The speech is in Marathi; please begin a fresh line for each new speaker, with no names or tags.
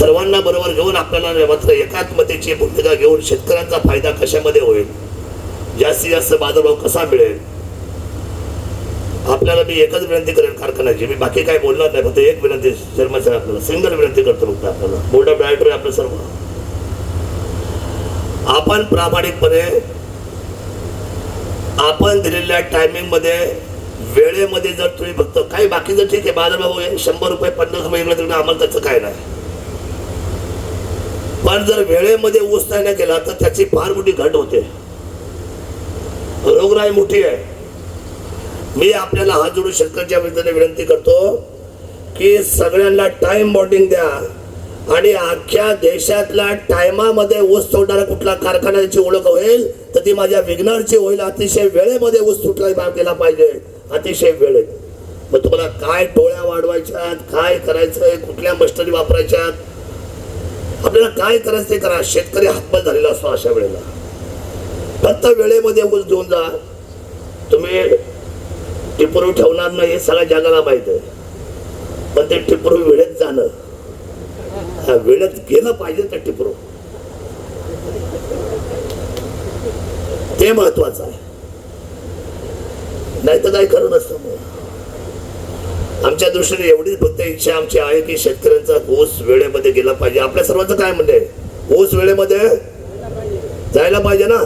सर्वांना बरोबर घेऊन आपल्याला मात्र एकात्मतेची भूमिका घेऊन शेतकऱ्यांचा फायदा कशामध्ये होईल? जास्तीत जास्त बाजारभाव कसा मिळेल? आपल्याला मी एकच विनंती करेन कारखान्याची. मी बाकी काय बोलणार नाही फक्त एक विनंती शर्मा सर आपल्याला सिंगल विनंती करतो फक्त आपल्याला. बोर्ड ऑफ डायरेक्टर आपलं सर्व. आपण प्रामाणिकपणे आपण दिलेल्या टायमिंगमध्ये वेळेमध्ये जर तुम्ही फक्त काही बाकी जर ठीक आहे बाजारभाव शंभर रुपये पन्नास रुपये इकडे तिकडे आम्हाला त्याचं काय नाही. पण जर वेळेमध्ये ऊस नाही केला तर त्याची फार मोठी घट होते. रोगराई मोठी आहे. मी आपल्याला हात जोडून शेतकऱ्यांच्या विरुद्ध विनंती करतो की सगळ्यांना टाइम बॉन्डिंग द्या आणि अख्ख्या देशातल्या टायमामध्ये ऊस तोडणारा कुठला कारखान्याची ओळख होईल तर ती माझ्या विघ्नरची होईल. अतिशय वेळेमध्ये ऊस तुटला केला पाहिजे. अतिशय वेळेत मग तुम्हाला काय टोळ्या वाढवायच्यात काय करायचंय कुठल्या मशनरी वापरायच्यात? आपल्याला काय करायचं ते करा. शेतकरी हातबल झालेला असतो अशा वेळेला. फक्त वेळेमध्ये ऊस देऊन जा. तुम्ही टिपरू ठेवणार नाही हे सगळ्या जगाला माहीत आहे. पण ते टिपरू वेळेत जाणं. हा वेळेत गेलं पाहिजे त्या टिपरू. ते महत्वाचं आहे. नाही तर काही खरं नसतं. मग आमच्या दृष्टीने एवढीच फक्त इच्छा आमची आहे की शेतकऱ्यांचा ऊस वेळेमध्ये गेला पाहिजे. आपल्या सर्वांचं काय म्हणणं ऊस वेळेमध्ये जायला पाहिजे ना?